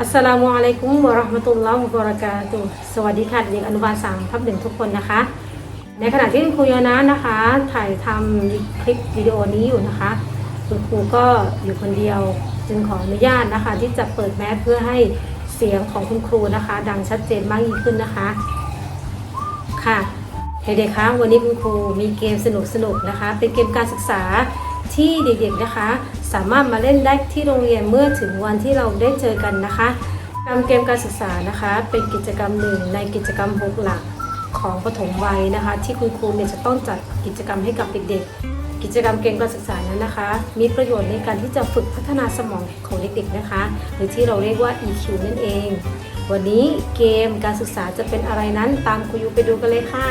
อัสลามุอะลัยกุมวะราะห์มะตุลลอฮ์วะบะเราะกาตุสวัสดีค่ะเด็กอนุบาลสามทับหนึ่งทุกคนนะคะ ในขณะที่คุณครูยานะนะคะ ถ่ายทำคลิปวิดีโอนี้อยู่นะคะคุณครูก็อยู่คนเดียวจึงขออนุญาตนะคะ ที่จะเปิดแมสเพื่อให้เสียงของคุณครูนะคะ ดังชัดเจนมากยิ่งขึ้นนะคะ ค่ะเด็กๆคะวันนี้คุณครูมีเกมสนุกๆนะคะ เป็นเกมการศึกษาที่เด็กๆนะคะ สามารถมาเล่นได้ที่โรงเรียนเมื่อถึงวันที่เราได้เจอกันนะคะกรรมเกมการศึกษานะคะ เป็นกิจกรรมหนึ่งในกิจกรรมหกหลักของปฐมวัยนะคะ ที่คุณครูเนี่ยจะต้องจัดกิจกรรมให้กับเด็กๆ กิจกรรมเกมการศึกษานั้นนะคะ มีประโยชน์ในการที่จะฝึกพัฒนาสมองของเด็กๆนะคะ หรือที่เราเรียกว่า EQ นั่นเอง วันนี้เกมการศึกษาจะเป็นอะไรนั้นตามครูยูไปดูกันเลยค่ะ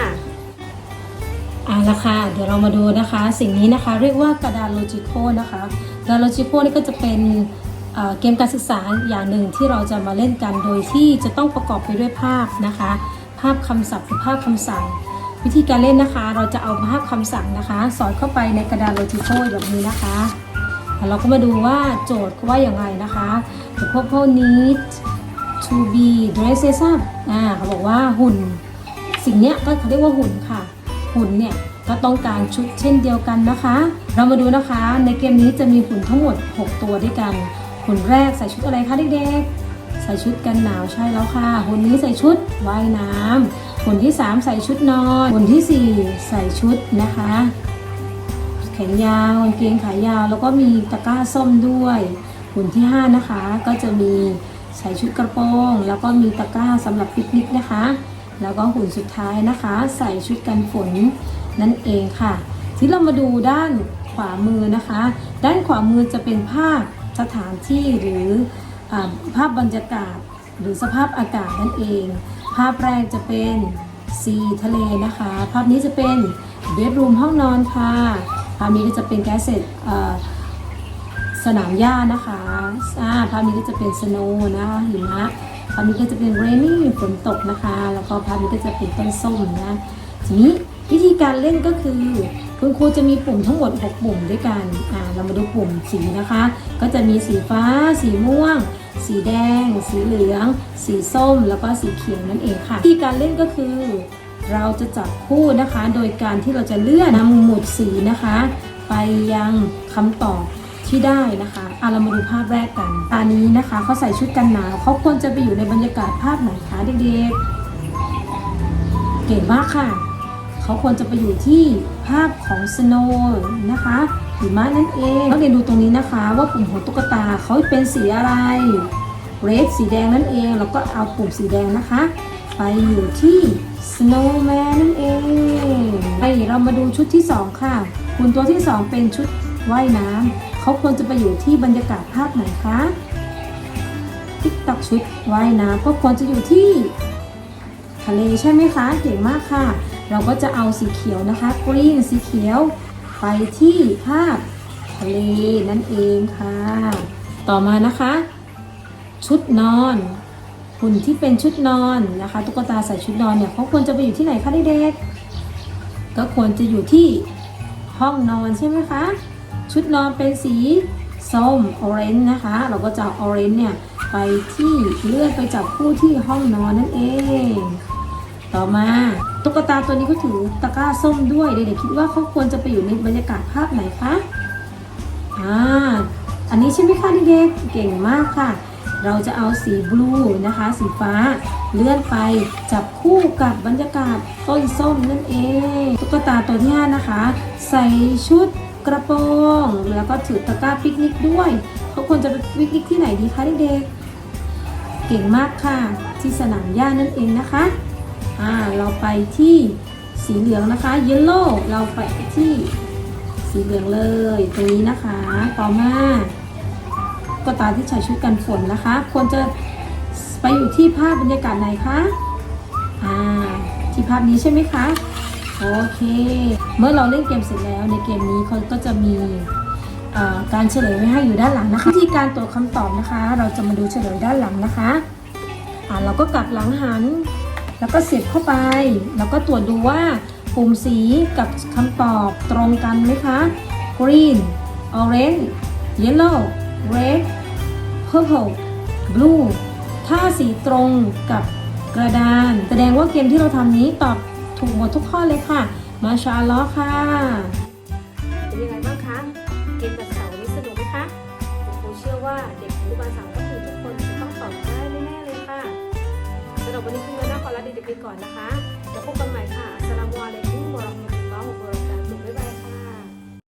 เอาละค่ะเดี๋ยวเรามาดูนะคะ สิ่งนี้นะคะเรียกว่ากระดานโลจิโคนะคะ กระดานโลจิโคนี่ก็จะเป็นเกมการศึกษาอย่างหนึ่งที่เราจะมาเล่นกันโดยที่จะต้องประกอบไปด้วยภาพนะคะ ภาพคำศัพท์หรือภาพคำสั่ง วิธีการเล่นนะคะ เราจะเอาภาพคำสั่งนะคะ สอดเข้าไปในกระดานโลจิโคแบบนี้นะคะแล้วเราก็มาดูว่าโจทย์เขาว่าอย่างไรนะคะ The people need to be dresses up อ่าเขาบอกว่าหุ่น สิ่งเนี้ยก็เขาเรียกว่าหุ่นค่ะ หุ่นเนี่ยก็ต้องการชุดเช่นเดียวกันนะคะ เรามาดูนะคะ ในเกมนี้จะมีหุ่นทั้งหมด 6 ตัวด้วยกัน หุ่นแรกใส่ชุดอะไรคะเด็กๆ ใส่ชุดกันหนาวใช่แล้วค่ะ หุ่นนี้ใส่ชุดว่ายน้ำหุ่นที่ 3 ใส่ชุดนอน หุ่นทีสี่ 4 ใส่ชุดนะคะ แขนยาวกางเกงขายาว แล้วก็มีตะกร้าส้มด้วย หุ่นที่ 5 นะคะ ก็จะมีใส่ชุดกระโปรง แล้วก็มีตะกร้าสำหรับปิกนิกนะคะ แล้วก็หุ่นสุดท้ายนะคะ ใส่ชุดกันฝนนั่นเองค่ะ ที่เรามาดูด้าน ขวามือนะคะ ด้านขวามือจะเป็นภาพสถานที่หรืออภาพบรรยากาศ หรือสภาพอากาศนั่นเอง ภาพแรกจะเป็นซีทะเลนะคะ ภาพนี้จะเป็นเบดรูมห้องนอนค่ะ ภาพนี้ก็จะเป็นแกสเซ็ตสนามหญ้านะคะภาพนี้ก็จะเป็นสโนว์นะคะหิมะภาพนี้ก็จะเป็น rainy ฝนตกนะคะ แล้วก็ภาพนี้ก็จะเป็นต้นส้มนะ ทีนี้วิธีการเล่นก็คือ คุณครูจะมีปุ่มทั้งหมด 6 ปุ่มด้วยกันอ่าเรามาดูปุ่มสีนะคะ ก็จะมีสีฟ้า สีม่วง สีแดง สีเหลือง สีส้ม แล้วก็สีเขียวนั่นเองค่ะวิธีการเล่นก็คือ เราจะจับคู่นะคะ โดยการที่เราจะเลื่อนนำหมุดสีนะคะ ไปยังคำตอบที่ได้นะคะอะเรามาดูภาพแรกกันตอนนี้นะคะเขาใส่ชุดกันหนาวเขาควรจะไปอยู่ในบรรยากาศภาพไหนคะเด็กๆ เก่งมากค่ะ เขาควรจะไปอยู่ที่ภาพของสโนว์นะคะหิมะนั่นเองนักเรียนดูตรงนี้นะคะ ว่าปุ่มหัวตุ๊กตาเขาเป็นสีอะไรเรดสีแดงนั่นเอง แล้วก็เอาปุ่มสีแดงนะคะ ไปอยู่ที่ snowman นั่นเองไปเรามาดูชุดที่ 2 ค่ะหุ่นตัวที่ 2 เป็นชุดว่ายน้ำเขาควรจะไปอยู่ที่บรรยากาศภาพไหนคะติ๊กตักชุดว่ายน้ำก็ควรจะอยู่ที่ทะเลใช่ไหมคะ เก่งมากค่ะ เราก็จะเอาสีเขียวนะคะกรีนสีเขียว ไปที่ภาพทะเลนั่นเองค่ะ ต่อมานะคะ ชุดนอนหุ่นที่เป็นชุดนอนนะคะตุ๊กตาใส่ชุดนอนเนี่ยเขาควรจะไปอยู่ที่ไหนคะเด็กๆก็ควรจะอยู่ที่ห้องนอนใช่ไหมคะชุดนอนเป็นสีส้มออเรนจ์นะคะ เราก็จะอออเรนจ์เนี่ยไปที่เลื่อนไปจับคู่ที่ห้องนอนนั่นเอง ต่อมาตุ๊กตาตัวนี้ก็ถือตะกร้าส้มด้วยเด็กๆคิดว่าเขาควรจะไปอยู่ในบรรยากาศภาพไหนคะอ่าอันนี้ใช่ไหมคะเด็กๆเก่งมากค่ะ เราจะเอาสีบลูนะคะ สีฟ้า เลื่อนไปจับคู่กับบรรยากาศต้นส้มนั่นเองตุ๊กตาตัวที่ห้นะคะ ใส่ชุดกระโปรงแล้วก็ถือตะกร้าปิกนิกด้วยเขาควรจะไปปิกนิกที่ไหนดีคะเด็กๆเก่งมากค่ะ ที่สนามหญ้านั่นเองนะคะ อ่าเราไปที่สีเหลืองนะคะ yellow เราไปที่สีเหลืองเลยตรงนี้นะคะ ต่อมาก็ตาที่ใส่ชุดกันฝนนะคะ ควรจะไปอยู่ที่ภาพบรรยากาศไหนคะอ่าที่ภาพนี้ใช่ไหมคะโอเค เมื่อเราเล่นเกมเสร็จแล้วในเกมนี้เขาก็จะมีการเฉลยไว้ให้อยู่ด้านหลังนะคะวิธีการตรวจคำตอบนะคะ เราจะมาดูเฉลยด้านหลังนะคะอ่าเราก็กลับหลังหัน แล้วก็เสียบเข้าไป แล้วก็ตรวจดูว่าปุ่มสีกับคำตอบตรงกันไหมคะ green orange yellow red purple blue ถ้าสีตรงกับกระดาน แสดงว่าเกมที่เราทำนี้ตอบถูกหมดทุกข้อเลยค่ะ มาชาลลอฮ์ค่ะ เป็นยังไงบ้างคะ เกมวันเสาร์นี้สนุกไหม ก่อนนะคะ